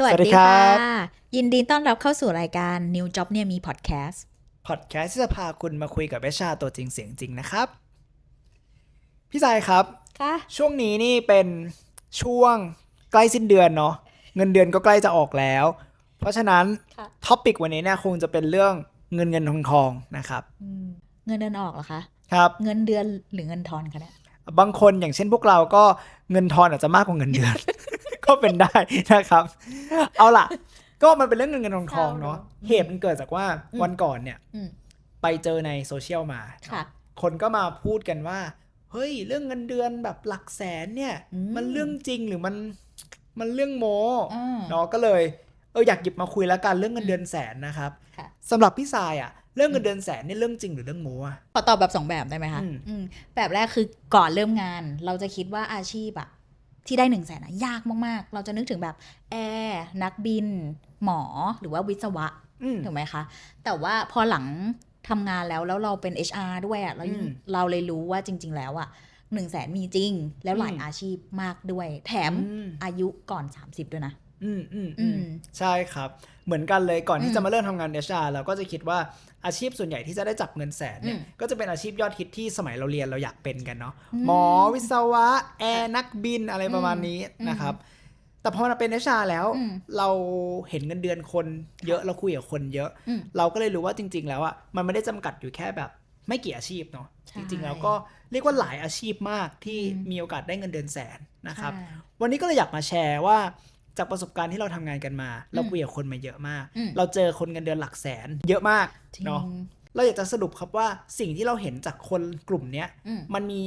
สวัสสวัสดีดีครัค่ะบยินดีต้อนรับเข้าสู่รายการ New Job เนี่ยมีพอดแคสต์พอดแคสต์ที่จะพาคุณมาคุยกับเอชาตัวจริงเสียงจริงนะครับ พี่สายครับค่ะช่วงนี้นี่เป็นช่วงใกล้สิ้นเดือนเนาะเงินเดือนก็ใกล้จะออกแล้ว เพราะฉะนั้นค่ะท็อปิกวันนี้เนี่ยคงจะเป็นเรื่องเงินเงินทองทองนะครับเงินเดือนออกเหรอคะครับเงินเดือนหรือเงินทอนคะเนี่ยบางคนอย่างเช่นพวกเราก็เงินทอนอาจจะมากกว่าเงินเดือน ก็เป็นได้นะครับ เอาล่ะ ก็มันเป็นเรื่องเงินเงินทองทองเนาะเศร้าเนอะเหตุมันเกิดจากว่าอืมวันก่อนเนี่ยอืมไปเจอในโซเชียลมาค่ะคนก็มาพูดกันว่า เฮ้ย เรื่องเงินเดือนแบบหลักแสนเนี่ยอืมมันเรื่องจริงหรือมันมันเรื่องโมอ่าเนาะก็เลยเอออยากหยิบมาคุยแล้วกันเรื่องเงินเดือนแสนนะครับค่ะสำหรับพี่ทรายอะเรื่องเงินเดือนแสนนี่เรื่องจริงหรือเรื่องโมอะขอตอบแบบสองแบบได้ไหมคะอืมอืมแบบแรกคือก่อนเริ่มงาน เราจะคิดว่าอาชีพอะ ที่ได้หนึ่งแสนอะยากมากๆ เราจะนึกถึงแบบแอร์นักบิน หมอหรือว่าวิศวะอืมถูกไหมคะ แต่ว่าพอหลังทำงานแล้วแล้วเราเป็น HR ด้วยอะ่ะเรายิ่งอืมเราเลยรู้ว่าจริง ๆ แล้วอะ่ะหนึ่งแสนมีจริง แล้วหลายอืมอาชีพมากด้วย แถมอืมอายุก่อน 30 ด้วยนะ อืมอืมอือืมมใช่ครับ เหมือนกันเลยก่อนอืที่มจะมาเริ่มทำงานเดชาเราก็จะคิดว่าอาชีพส่วนใหญ่ที่จะได้จับเงินแสนเนี่ยอืมก็จะเป็นอาชีพยอดฮิตที่สมัยเราเรียนเราอยากเป็นกันเนาะอืมหมอวิศวะแอร์นักบินอะไรประมาณนี้อืมนะครับแต่พอมาเป็นเดชาแล้วอืมเราเห็นเงินเดือนคนเยอะเราคุยกับคนเยอะอืมเราก็เลยรู้ว่าจริง ๆ แล้วอะมันไม่ได้จำกัดอยู่แค่แบบไม่กี่อาชีพเนาะใช่จริงๆแล้วก็เรียกว่าหลายอาชีพมากที่อืมมีโอกาสได้เงินเดือนแสนนะครับใช่วันนี้ก็เลยอยากมาแชร์ว่า จากประสบการณ์ที่เราทำงานกันมา เราอืมคุยกับคนมาเยอะมากอืมเราเจอคนเงินเดือนหลักแสน เยอะมากจริงเนาะเราอยากจะสรุปครับว่าสิ่งที่เราเห็นจากคนกลุ่มเนี้ยอืมมันมี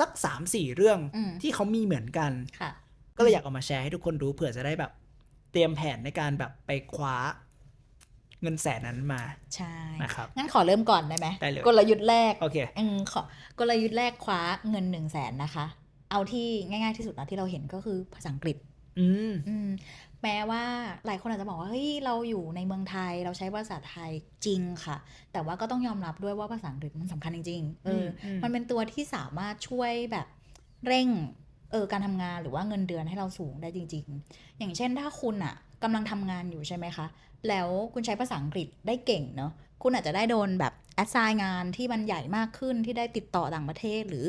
สัก3ามสี่เรื่องอืมที่เขามีเหมือนกันค่ะก็เลยอยากเอามาแชร์ให้ทุกคนรู้เผื่อจะได้แบบ เตรียมแผนในการแบบไปคว้าเงินแสนนั้นมา ใช่นะครับงั้นขอเริ่มก่อนได้ไหมได้เลยกลยุทธ์แรกโอเคอืมขอกลยุทธ์แรกคว้าเงินหนึ่งแสนนะคะ เอาที่ง่าย ๆที่สุดนะที่เราเห็นก็คือภาษาอังกฤษ อืมอืมแม้ว่าหลายคนอาจจะบอกว่าเฮ้ยเราอยู่ในเมืองไทยเราใช้ภาษาไทยจริงค่ะ แต่ว่าก็ต้องยอมรับด้วยว่าภาษาอังกฤษมันสำคัญจริงๆเอออมมันเป็นตัวที่สามารถช่วยแบบเร่งเออการทำงานหรือว่าเงินเดือนให้เราสูงได้จริง ๆ อย่างเช่นถ้าคุณอะกำลังทำงานอยู่ใช่ไหมคะ แล้วคุณใช้ภาษาอังกฤษได้เก่งเนาะคุณอาจจะได้โดนแบบแอดไซน์งานที่มันใหญ่มากขึ้นที่ได้ติดต่อต่างประเทศหรือ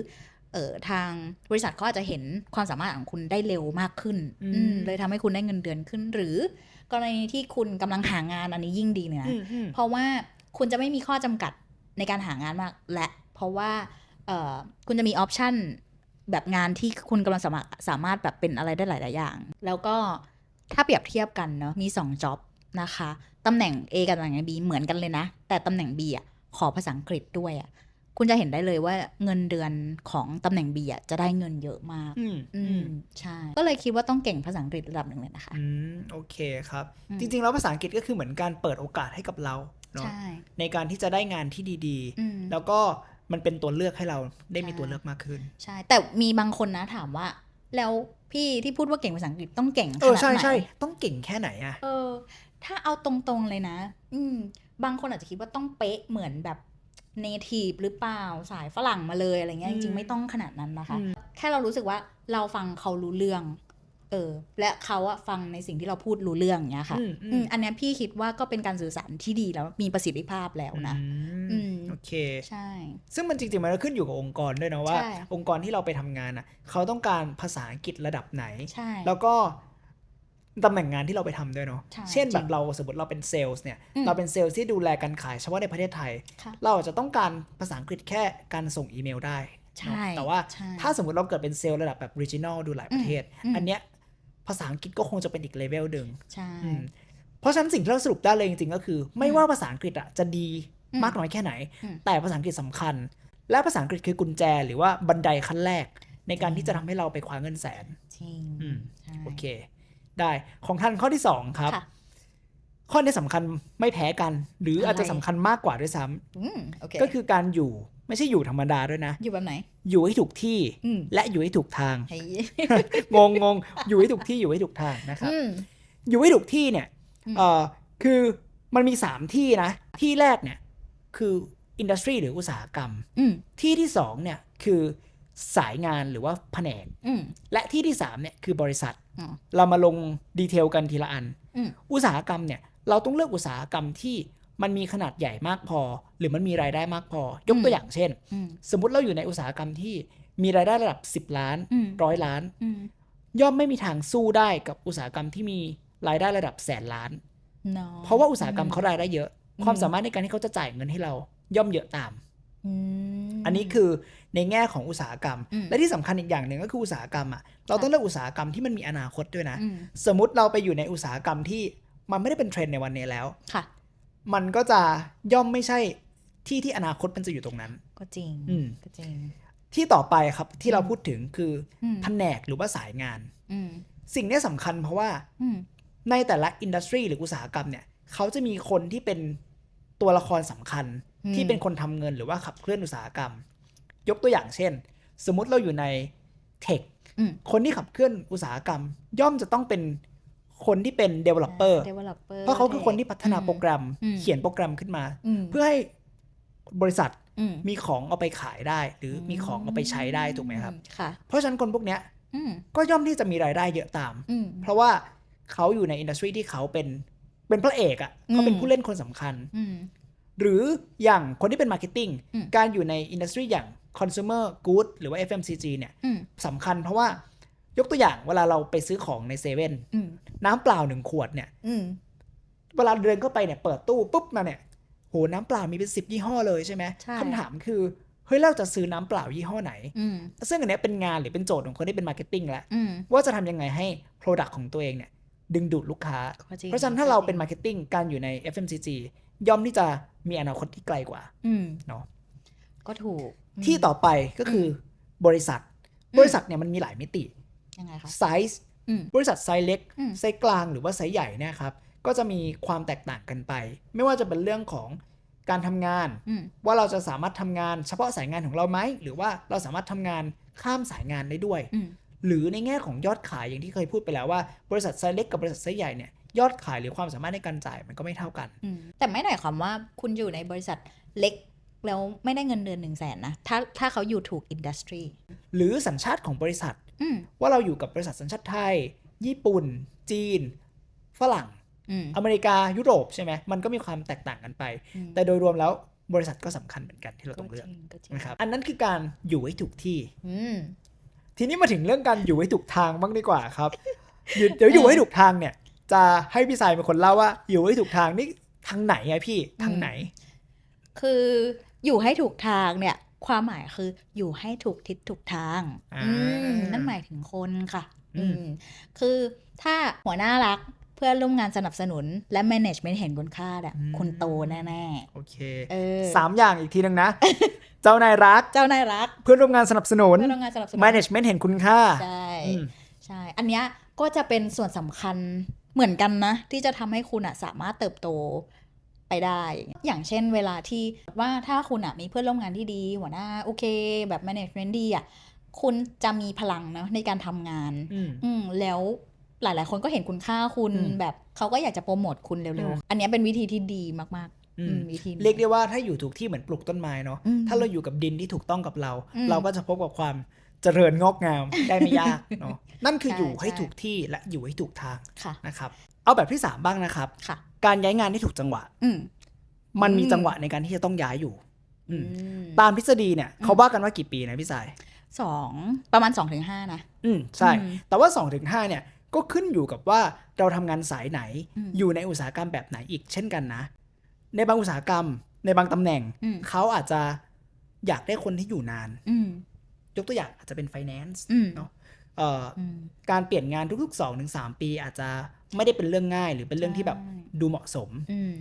เออทางบริษัทเขาอาจจะเห็นความสามารถของคุณได้เร็วมากขึ้นอืมอืมเลยทำให้คุณได้เงินเดือนขึ้น หรือกรณีที่คุณกำลังหางานอันนี้ยิ่งดีเลยนะอืมอืมเพราะว่าคุณจะไม่มีข้อจำกัดในการหางานมาก และเพราะว่าเออคุณจะมีออปชันแบบงานที่คุณกำลังสามารถสามารถแบบเป็นอะไรได้หลาย ๆ อย่าง แล้วก็ถ้าเปรียบเทียบกันเนาะมี2จ็อบนะคะตำแหน่ง A กับตำแหน่ง B เหมือนกันเลยนะ แต่ตำแหน่ง B อะขอภาษาอังกฤษด้วยอะ คุณจะเห็นได้เลยว่าเงินเดือนของตำแหน่ง B อะจะได้เงินเยอะมาก อืมอือืมมใช่ ก็เลยคิดว่าต้องเก่งภาษาอังกฤษระดับหนึ่งเลยนะคะ อืมโอเคครับ อืม จริง ๆ แล้วภาษาอังกฤษก็คือเหมือนการเปิดโอกาสให้กับเราเนาะใช่ในการที่จะได้งานที่ดีอืม ๆ แล้วก็มันเป็นตัวเลือกให้เราได้มีใช่ ตัวเลือกมากขึ้น ใช่ แต่มีบางคนนะถามว่า แล้วพี่ที่พูดว่าเก่งภาษาอังกฤษต้องเก่งขเออนาดใช่ไหนใช่ต้องเก่งแค่ไหนอะ เออ ถ้าเอาตรงๆเลยนะ อืม บางคนอาจจะคิดว่าต้องเป๊ะเหมือนแบบ เนทีฟหรือเปล่าสายฝรั่งมาเลยอะไรเงี้ยจริงๆไม่ต้องขนาดนั้นนะคะอืมแค่เรารู้สึกว่าเราฟังเขารู้เรื่องเออและเขาอะฟังในสิ่งที่เราพูดรู้เรื่องอย่างเงี้ยค่ะอืมอือืมมอันเนี้ยพี่คิดว่าก็เป็นการสื่อสารที่ดีแล้วมีประสิทธิภาพแล้วนะอืมโอเคใช่ ซึ่งมันจริงๆมันก็ขึ้นอยู่กับองค์กรด้วยนะว่าใช่องค์กรที่เราไปทำงานอะเขาต้องการภาษาอังกฤษระดับไหนใช่แล้วก็ ตำแหน่งงานที่เราไปทำด้วยเนาะใช่เช่นแบจริบงเราสมมติเราเป็นเซลล์เนี่ยอืมเราเป็นเซลล์ที่ดูแลการขายเฉพาะในประเทศไทยค่ะเราอาจจะต้องการภาษาอังกฤษแค่การส่งอีเมลได้ใช่เนอะแต่ว่าใช่ถ้าสมมติเราเกิดเป็นเซลล์ระดับแบบ regional ดูหลายประเทศอืมอันเนี้ยภาษาอังกฤษก็คงจะเป็นอีกเลเวลหนึ่งใช่อืมเพราะฉะนั้นสิ่งที่เราสรุปได้เลยจริงๆก็คือ ไม่ว่าภาษาอังกฤษอะจะดีอืมมากน้อยแค่ไหนอืมแต่ภาษาอังกฤษสำคัญ และภาษาอังกฤษคือกุญแจ หรือว่าบันไดขั้นแรก ในการที่จะทำให้เราไปคว้าเงินแสนจริงอืมใช่โอเค ได้ของท่านข้อที่สองครับค่ะข้อนี้สำคัญไม่แพ้กัน หรืออาจจะอะไรสำคัญมากกว่าด้วยซ้ำอืมโอเคก็คือการอยู่ไม่ใช่อยู่ธรรมดาด้วยนะ อยู่แบบไหน อยู่ให้ถูกที่อืมและอยู่ให้ถูกทางไอ้งงงงอยู่ให้ถูกที่อยู่ให้ถูกทางนะครับอืมอยู่ให้ถูกที่เนี่ยอืมเอ่อคือมันมีสามที่นะ ที่แรกเนี่ยคืออินดัสทรีหรืออุตสาหกรรมอืมที่ที่สองเนี่ยคือสายงานหรือว่าแผนกอืมและที่ที่สามเนี่ยคือบริษัทอืม เรามาลงดีเทลกันทีละอันอืมอุตสาหกรรมเนี่ย เราต้องเลือกอุตสาหกรรมที่มันมีขนาดใหญ่มากพอ หรือมันมีรายได้มากพอ ยกตัวอย่างเช่นอืมสมมติเราอยู่ในอุตสาหกรรมที่มีรายได้ระดับ 10 ล้านอืมร้อยล้านอืมย่อมไม่มีทางสู้ได้กับอุตสาหกรรมที่มีรายได้ระดับแสนล้านเนาะเพราะว่าอุตสาหกรรมเขารายได้เยอะอืมความสามารถในการที่เขาจะจ่ายเงินให้เราย่อมเยอะตาม อืมอันนี้คือในแง่ของอุตสาหกรรมอืมและที่สำคัญอีกอย่างหนึ่งก็คืออุตสาหกรรมอะเราต้องเลือกอุตสาหกรรมที่มันมีอนาคตด้วยนะอืมสมมติเราไปอยู่ในอุตสาหกรรมที่มันไม่ได้เป็นเทรนด์ในวันนี้แล้วค่ะ มันก็จะย่อมไม่ใช่ที่ที่อนาคตมันจะอยู่ตรงนั้น ก็จริงอืมก็จริง ที่ต่อไปครับที่เราพูดถึงคืออมแผนกหรือว่าสายงานอืมสิ่งเนี้ยสำคัญเพราะว่าอืมในแต่ละอินดัสทรีหรืออุตสาหกรรมเนี่ย เขาจะมีคนที่เป็นตัวละครสำคัญอืม ที่เป็นคนทำเงินหรือว่าขับเคลื่อนอุตสาหกรรม ยกตัวอย่างเช่น สมมุติเราอยู่ในเทคอืมคนที่ขับเคลื่อนอุตสาหกรรม ย่อมจะต้องเป็นคนที่เป็น developer developer เพราะเขาคือคนที่พัฒนาโปรแกรมอืมเขียนโปรแกรมขึ้นมาอืมเพื่อให้บริษัทอืมมีของเอาไปขายได้ หรือมีของเอาไปใช้ได้ถูกไหมครับค่ะเพราะฉะนั้นคนพวกเนี้ยอืมก็ย่อมที่จะมีรายได้เยอะตามอืมเพราะว่าเขาอยู่ในอินดัสทรีที่เขาเป็นเป็นพระเอกอะ่ะเขาเป็นอืมผู้เล่นคนสำคัญอืม หรืออย่างคนที่เป็นมาร์เก็ตติ้งอืมการอยู่ในอินดัสทรีอย่าง consumer good หรือว่า FMCG เนี่ยอืมสำคัญเพราะว่ายกตัวอย่างเวลาเราไปซื้อของในเซเว่นอืมน้ำเปล่าหนึ่งขวดเนี่ยอืมเวลาเดินเข้าไปเนี่ยเปิดตู้ปุ๊บมาเนี่ยโหน้ำเปล่ามีเป็นสิบยี่ห้อเลยใช่ไหมใช่คำถามคือเฮ้ยเราจะซื้อน้ำเปล่ายี่ห้อไหนอืมซึ่งอันเนี้ยเป็นงานหรือเป็นโจทย์ของคนที่เป็นมาร์เก็ตติ้งแล้วอืมว่าจะทำยังไงให้ Product ของตัวเองเนี่ยดึงดูดลูกค้าก็จงเพราะฉะนั้นถ้าเราเป็นมาร์เก็ตติ้งการอยู่ใน FMCG ย่อมที่จะมีอนาคตที่ไกลกว่าอืมเนาะก็ถูกมที่ต่อไปก็คืออบริษัทอืมบริษัทเนี่ยมันมีหลายมิติยังไงคะไซส์อืมบริษัทไซส์เล็กอืมไซส์กลางหรือว่าไซส์ใหญ่เนี่ยครับก็จะมีความแตกต่างกันไป ไม่ว่าจะเป็นเรื่องของการทำงานอืมว่าเราจะสามารถทำงานเฉพาะสายงานของเราไหมหรือว่าเราสามารถทำงานข้ามสายงานได้ด้วยอืมหรือในแง่ของยอดขายอย่างที่เคยพูดไปแล้วว่า บริษัทไซส์เล็กกับบริษัทไซส์ใหญ่เนี่ย ยอดขายหรือความสามารถในการจ่ายมันก็ไม่เท่ากันอืมแต่ไม่หมายความว่าคุณอยู่ในบริษัทเล็กแล้วไม่ได้เงินเดือนหนึ่งแสนนะ ถ้าถ้าเขาอยู่ถูกอินดัสทรีหรือสัญชาติของบริษัทอืมว่าเราอยู่กับบริษัทสัญชาติไทย ญี่ปุ่น จีน ฝรั่งอืมอเมริกายุโรปใช่ไหมมันก็มีความแตกต่างกันไปอืมแต่โดยรวมแล้วบริษัทก็สำคัญเหมือนกันที่เราต้องเลือกจริงก็จริงนะครับอันนั้นคือการอยู่ให้ถูกที่อืมทีนี้มาถึงเรื่องการอยู่ให้ถูกทางบ้างดีกว่าครับอยู่เดี๋ยวอยู่ให้ถูกทางเนี่ย จะให้พี่สายเป็นคนเล่าว่า อยู่ให้ถูกทางนี่ทางไหนอะพี่ทางไหน คืออยู่ให้ถูกทางเนี่ย ความหมายคืออยู่ให้ถูกทิศถูกทางอ่าอืมนั่นหมายถึงคนค่ะอืมอืมคือถ้าหัวหน้ารักเพื่อนร่วมงานสนับสนุนและ management เห็นคุณค่าเนี่ยคุณโตแน่โอเคๆเออสามอย่างอีกทีหนึงนะ เจ้านายรัก เจ้านายรัก เพื่อนร่วมงานสนับสนุนเพื่อนร่วมงานสนับสนุน management เห็นคุณค่า ใช่อืมใช่ อันเนี้ยก็จะเป็นส่วนสำคัญ เหมือนกันนะ ที่จะทำให้คุณอะสามารถเติบโตไปได้ อย่างเช่นเวลาที่ว่าถ้าคุณอะมีเพื่อนร่วมงานที่ดี หัวหน้าโอเค แบบ management ดีอะคุณจะมีพลังนะในการทำงานอืมอืมแล้วหลาย ๆ คนก็เห็นคุณค่าคุณอืมแบบเขาก็อยากจะโปรโมทคุณเร็วอืมๆอันเนี้ยเป็นวิธีที่ดีมากๆอือืมมวิธีนี้เรียกได้ว่าถ้าอยู่ถูกที่เหมือนปลูกต้นไม้เนาะอืมถ้าเราอยู่กับดินที่ถูกต้องกับเราอืมเราก็จะพบกับความ เจริญงอกงามได้ไม่ยากเนาะนั่นคือใช่อยู่ให้ใช่ถูกที่และอยู่ให้ถูกทางค่ะนะครับ เอาแบบที่สามบ้างนะครับค่ะการย้ายงานที่ถูกจังหวะอืมมันมีอืมจังหวะในการที่จะต้องย้ายอยู่อืมอืมตามทฤษฎีเนี่ยเขาว่ากันว่ากี่ปีนะพี่สายสองประมาณสองถึงห้านะ อืมใช่อืมแต่ว่า2อถึงหเนี่ยก็ขึ้นอยู่กับว่าเราทำงานสายไหนอืมอยู่ในอุตสาหกรรมแบบไหนอีกเช่นกันนะ ในบางอุตสาหกรรม ในบางตำแหน่งอืมเขาอาจจะอยากได้คนที่อยู่นานอืม ยกตัวอย่างอาจจะเป็น finance อืมเนาะเอ่อออืมการเปลี่ยนงานทุกๆ2อถึงสปี อาจจะไม่ได้เป็นเรื่องง่าย หรือเป็นเรื่องที่แบบใช่ดูเหมาะสมอืม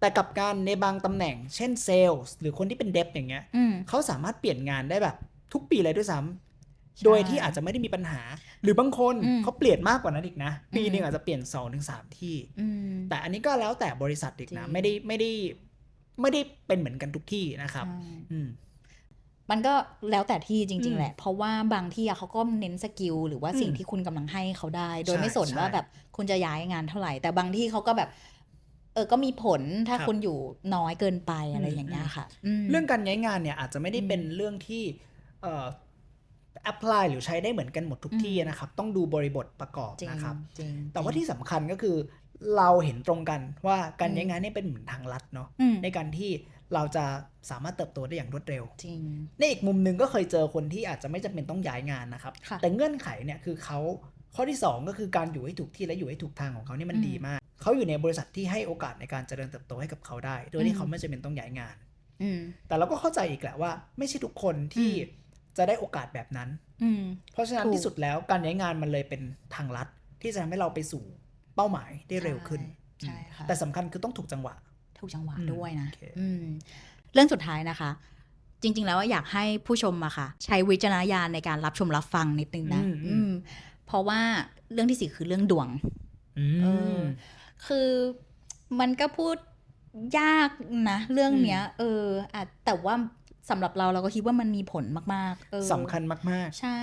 แต่กับการในบางตำแหน่ง เช่นเซลล์หรือคนที่เป็นเดฟอย่างเงี้ยอืมเขาสามารถเปลี่ยนงานได้แบบทุกปีเลยด้วยซ้ำใช่โดยที่อาจจะไม่ได้มีปัญหา หรือบางคนอืมเขาเปลี่ยนมากกว่านั้นอีกนะ ปีอืมหนึ่งอาจจะเปลี่ยน2อถึงสที่อืมแต่อันนี้ก็แล้วแต่บริษัทอีกนะจริงไม่ได้ไม่ได้ไม่ได้เป็นเหมือนกันทุกที่นะครับใช่อืม มันก็แล้วแต่ที่จอืริงมๆแหละ เพราะว่าบางที่อะเขาก็เน้นสกิลหรือว่าสิ่งอืมที่คุณกำลังให้เขาได้ โดยใช่ไม่สนใช่ว่าแบบคุณจะย้ายงานเท่าไหร่ แต่บางที่เขาก็แบบเออก็มีผลถ้าครับคุณอยู่น้อยเกินไปอะไรอืมอย่างเงี้ยค่ะมเรื่องการย้ายงานเนี่ยอาจจะไม่ได้อืมเป็นเรื่องที่เอ่อแอพพลายหรือใช้ได้เหมือนกันหมดทุกอืมที่นะครับ ต้องดูบริบทประกอบจริงนะครับจริงแต่ว่าที่สำคัญก็คือเราเห็นตรงกันว่าการอืมย้ายงานเนี่ยเป็นเหมือนทางลัดเนาะอืมในการที่ เราจะสามารถเติบโตได้อย่างรวดเร็ว จริง ในอีกมุมหนึ่งก็เคยเจอคนที่อาจจะไม่จำเป็นต้องย้ายงานนะครับ ค่ะแต่เงื่อนไขเนี่ยคือเขาข้อที่ 2 ก็คือการอยู่ให้ถูกที่และอยู่ให้ถูกทางของเขานี่มันอืมดีมาก เขาอยู่ในบริษัทที่ให้โอกาสในการเจริญเติบโตให้กับเขาได้ โดยอืที่ม เขาไม่จำเป็นต้องย้ายงาน อืม แต่เราก็เข้าใจอีกแหละว่า ไม่ใช่ทุกคนที่อืมจะได้โอกาสแบบนั้น อืม เพราะฉะนั้นถูก ที่สุดแล้วการย้ายงานมันเลยเป็นทางลัดที่จะทำให้เราไปสู่เป้าหมายได้เร็วขึ้น ใช่ค่ะแต่สำคัญคือต้องถูกจังหวะ ถูกจังหวะอืมด้วยนะโอเคอืมเรื่องสุดท้ายนะคะ จริง ๆ แล้วอยากให้ผู้ชมอะค่ะ ใช้วิจารณญาณในการรับชมรับฟังนิดนึงนะอืมอืมอืมเพราะว่าเรื่องที่สี่คือเรื่องดวงอืเอมอคือมันก็พูดยากนะ เรื่องเนี้ย เอออาจแต่ว่า สำหรับเราเราก็คิดว่ามันมีผลมากๆเออสำคัญมากใช่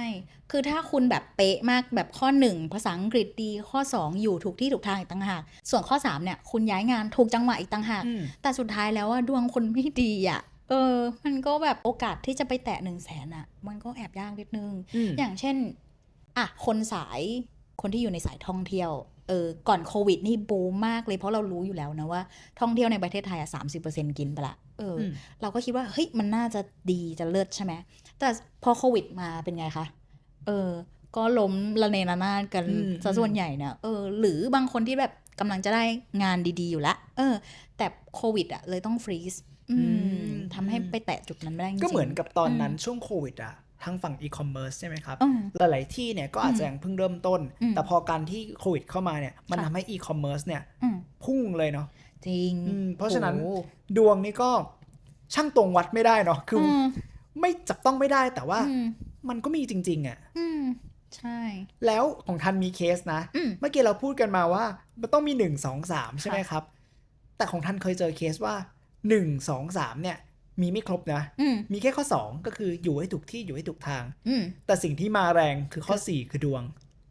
คือถ้าคุณแบบเป๊ะมากแบบข้อหนึ่งภาษาอังกฤษดี ข้อ 2 อยู่ถูกที่ถูกทางอีกต่างหาก ส่วนข้อ 3 เนี่ยคุณย้ายงานถูกจังหวะอีกต่างหากๆอืมแต่สุดท้ายแล้วว่าดวงคนไม่ดีอะเออ มันก็แบบโอกาสที่จะไปแตะหนึ่งแสนอะ มันก็แอบยากนิดนึงอืมอย่างเช่น อะ คนสาย คนที่อยู่ในสายท่องเที่ยว เออ ก่อนโควิดนี่บูมมากเลยเพราะเรารู้อยู่แล้วนะว่า ท่องเที่ยวในประเทศไทยอะสามสิบเปอร์เซ็นกินไปละ เอออมเราก็คิดว่าเฮ้ยมันน่าจะดีจะเลิศใช่ไหมแต่พอโควิดมาเป็นไงคะเออ ก็ล้มระเนระนาดกันอืมซะส่วนใหญ่เนี่ยเออ หรือบางคนที่แบบกำลังจะได้งานดีๆอยู่ละเออ แต่โควิด อะ เลยต้องฟรีซอืมทำให้ไปแตะจุดนั้นไม่ได้จริงๆก็เหมือนกับตอนนั้นอืมช่วงโควิดอะทางฝั่งอีคอมเมิร์ซใช่ไหมครับอืมหลาย ๆ ที่เนี่ยก็อาจจะยังเพิ่งเริ่มต้นอืมแต่พอการที่โควิดเข้ามาเนี่ย มันค่ะทำให้อีคอมเมิร์ซเนี่ยอืมพุ่งเลยเนาะ จริงอืมเพราะฉะนั้นโอ้ดวงนี่ก็ช่างตรงวัดไม่ได้เนาะคืออมไม่จับต้องไม่ได้แต่ว่าอืมมันก็มีจริง ๆอะอืมใช่ แล้วของทันมีเคสนะอืมเมื่อกี้เราพูดกันมาว่า มันต้องมีหนึ่งสองสามใช่ไหมครับ แต่ของทันเคยเจอเคสว่าหนึ่งสองสามเนี่ย มีไม่ครบนะอืมมีแค่ข้อสองก็คืออยู่ให้ถูกที่อยู่ให้ถูกทางอืมแต่สิ่งที่มาแรงคือข้อสี่คือดวง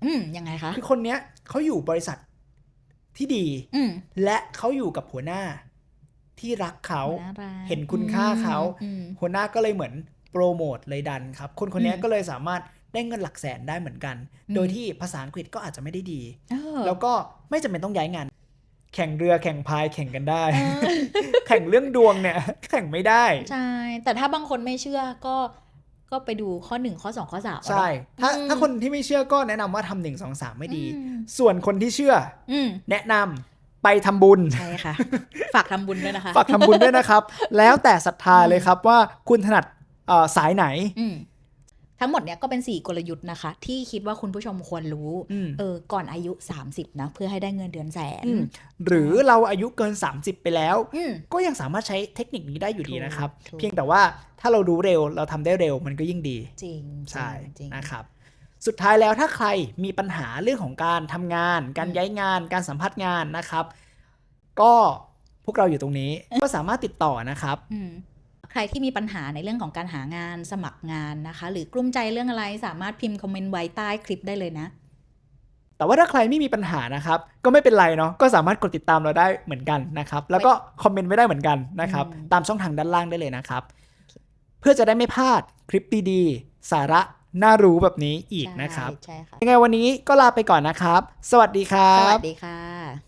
อืมยังไงคะ คือคนเนี้ยเขาอยู่บริษัท ที่ดีอืมและเขาอยู่กับหัวหน้าที่รักเขาน่ารักเห็นคุณค่าเขาอืมหัวหน้าก็เลยเหมือนโปรโมทเลยดันครับ คนคนเนี้ยอืมก็เลยสามารถได้เงินหลักแสนได้เหมือนกันอืมโดยที่ภาษาอังกฤษก็อาจจะไม่ได้ดีเออแล้วก็ไม่จำเป็นต้องย้ายงาน แข่งเรือแข่งพายแข่งกันได้เออแข่งเรื่องดวงเนี่ย แข่งไม่ได้ ใช่ แต่ถ้าบางคนไม่เชื่อก็ ก็ไปดูข้อหนึ่งข้อสองข้อสามเอาใช่เนอะถ้าอืมถ้าคนที่ไม่เชื่อก็แนะนำว่าทำหนึ่งสองสามไม่ดีอืมส่วนคนที่เชื่ออืมแนะนำไปทำบุญใช่ค่ะ ฝากทำบุญด้วยนะคะ ฝากทำบุญด้วยนะครับ แล้วแต่ศรัทธาเลยครับว่าคุณถนัดเอ่อสายไหนอืม ทั้งหมดเนี้ยก็เป็นสี่กลยุทธ์นะคะ ที่คิดว่าคุณผู้ชมควรรู้อืมเออก่อนอายุ 30 นะ เพื่อให้ได้เงินเดือนแสนอืมหรือเราอายุเกิน 30 ไปแล้วอืมก็ยังสามารถใช้เทคนิคนี้ได้อยู่ดีนะครับถูกเพียงแต่ว่าถ้าเรารู้เร็วเราทำได้เร็วมันก็ยิ่งดี จริงใช่จริงนะครับสุดท้ายแล้วถ้าใครมีปัญหาเรื่องของการทำงาน การอืมย้ายงาน การสัมภาษณ์งานนะครับ ก็พวกเราอยู่ตรงนี้ ก็สามารถติดต่อนะครับอืมใค รที่มีปัญหาในเรื่องของการหางานสมัครงานนะคะ หรือกลุ้มใจเรื่องอะไรสามารถพิมพ์คอมเมนต์ไว้ใต้คลิปได้เลยนะ แต่ว่าถ้าใครไม่มีปัญหานะครับ ก็ไม่เป็นไรเนาะก็สามารถกดติดตามเราได้เหมือนกันนะครับ แล้วก็คอมเมนต์ไว้ได้เหมือนกันนะครับอืมตามช่องทางด้านล่างได้เลยนะครับ เพื่อจะได้ไม่พลาดคลิปดีๆสาระน่ารู้แบบนี้อีกนะครับ ใช่ใช่ค่ะยังไงวันนี้ก็ลาไปก่อนนะครับ สวัสดีครัสวับสดีค่ะ